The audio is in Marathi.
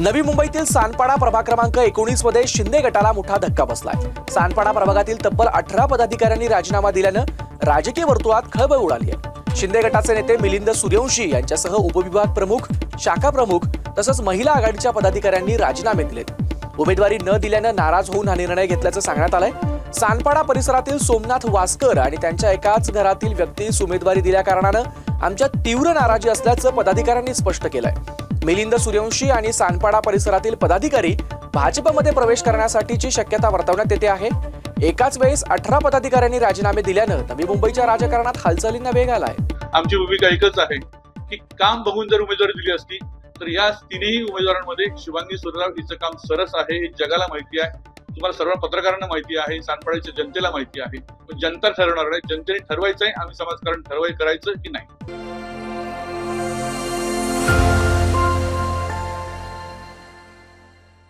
नवी मुंबईतील सानपाडा प्रभाग क्रमांक एकोणीसमध्ये शिंदे गटाला मोठा धक्का बसलाय. सानपाडा प्रभागातील तब्बल अठरा पदाधिकाऱ्यांनी राजीनामा दिल्यानं राजकीय वर्तुळात खळबळ उडाली आहे शिंदे गटाचे नेते मिलिंद सूर्यवंशी यांच्यासह उपविभाग प्रमुख शाखा प्रमुख तसंच महिला आघाडीच्या पदाधिकाऱ्यांनी राजीनामे दिलेत. उमेदवारी न दिल्यानं नाराज होऊन हा निर्णय घेतल्याचं सांगण्यात आलंय. सानपाडा परिसरातील सोमनाथ वासकर आणि त्यांच्या एकाच घरातील व्यक्तीस उमेदवारी दिल्या कारणानं आमच्या तीव्र नाराजी असल्याचं पदाधिकाऱ्यांनी स्पष्ट केलंय. मिलिंद सूर्यवंशी आणि सानपाडा परिसरातील पदाधिकारी भाजपमध्ये प्रवेश करण्यासाठीची शक्यता वर्तवण्यात येते आहे. एकाच वेळेस अठरा पदाधिकाऱ्यांनी राजीनामे दिल्यानं नवी मुंबईच्या राजकारणात हालचालींना वेग आलाय. आमची भूमिका एकच आहे की काम बघून जर उमेदवारी दिली असती तर या तिन्ही उमेदवारांमध्ये शिवांगी सुरराव हिचं काम सरस आहे हे जगाला माहिती आहे. तुम्हाला सर्व पत्रकारांना माहिती आहे सानपाड्याच्या जनतेला माहिती आहे. पण जनता ठरवणार आहे जनतेने ठरवायचं आहे आम्ही समाजकारण ठरवाय करायचं की नाही?